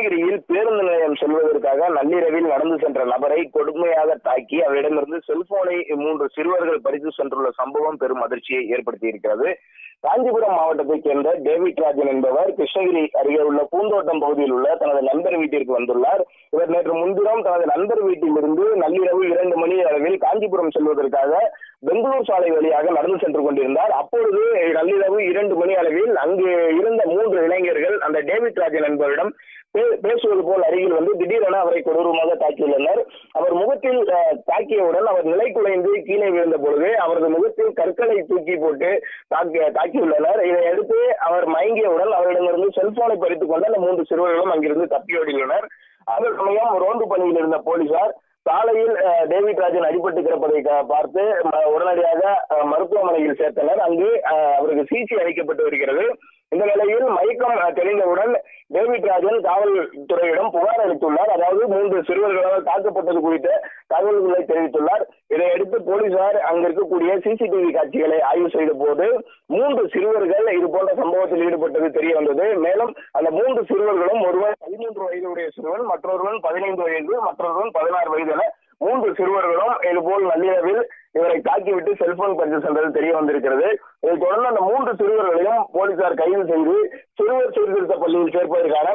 கிருஷ்ணகிரியில் பேருந்து நிலையம் செல்வதற்காக நள்ளிரவில் நடந்து சென்ற நபரை கொடுமையாக தாக்கி அவரிடமிருந்து செல்போனை மூன்று சிறுவர்கள் பறித்து சென்றுள்ள சம்பவம் பெரும் அதிர்ச்சியை ஏற்படுத்தி இருக்கிறது காஞ்சிபுரம் மாவட்டத்தைச் சேர்ந்த டேவிட் ராஜன் என்பவர் கிருஷ்ணகிரி அருகே உள்ள பூந்தோட்டம் பகுதியில் உள்ள தனது நண்பர் வீட்டிற்கு வந்துள்ளார். இவர் நேற்று முன்தினம் தனது நண்பர் வீட்டிலிருந்து நள்ளிரவு இரண்டு மணி அளவில் காஞ்சிபுரம் செல்வதற்காக பெங்களூர் சாலை வழியாக நடந்து சென்று கொண்டிருந்தார். அப்பொழுது நள்ளிரவு இரண்டு மணி அளவில் அங்கு இருந்த மூன்று இளைஞர்கள் அந்த டேவிட் ராஜன் என்பவரிடம் பேசுவது போல் அருகில் வந்து திடீரென அவரை கொடூரமாக தாக்கியுள்ளனர் அவர் முகத்தில் அஹ், தாக்கியவுடன் அவர் நிலை குலைந்து கீழே விழுந்த பொழுது அவரது முகத்தில் கற்களை தூக்கி போட்டு தாக்கி தாக்கியுள்ளனர். இதையடுத்து அவர் மயங்கியவுடன் அவரிடமிருந்து செல்போனை பறித்துக் கொண்டு அந்த மூன்று சிறுவர்களும் அங்கிருந்து தப்பியோடியுள்ளனர் அந்த சமயம் ரோந்து பணியில் இருந்த போலீசார் சாலையில் அஹ், டேவிட் ராஜன் அடிபட்டு கிடப்பதை பார்த்து ம- உடனடியாக மருத்துவமனையில் சேர்த்தனர். அங்கு அஹ், அவருக்கு சிகிச்சை அளிக்கப்பட்டு வருகிறது. இந்த நிலையில் மயக்கம் தெரிந்தவுடன் டேவிட் ராஜன் காவல்துறையிடம் புகார் அளித்துள்ளார். அதாவது மூன்று சிறுவர்களால் தாக்கப்பட்டது குறித்து தகவல்களை தெரிவித்துள்ளார். இதையடுத்து போலீசார் அங்க இருக்கக்கூடிய சிசிடிவி காட்சிகளை ஆய்வு செய்த போது மூன்று சிறுவர்கள் இது போன்ற சம்பவத்தில் ஈடுபட்டது தெரிய வந்தது. மேலும் அந்த மூன்று சிறுவர்களும் ஒருவன் பதிமூன்று வயதுடைய சிறுவன் மற்றொருவன் பதினைந்து வயது மற்றொருவன் பதினாறு வயது என மூன்று சிறுவர்களும் இதுபோல் நள்ளிரவில் இவரை தாக்கிவிட்டு செல்போன் பறித்து சென்றது தெரிய வந்திருக்கிறது. இதைத் தொடர்ந்து அந்த மூன்று சிறுவர்களையும் போலீசார் கைது செய்து சிறுவர் சீர்திருத்த பள்ளியில் சேர்ப்பதற்கான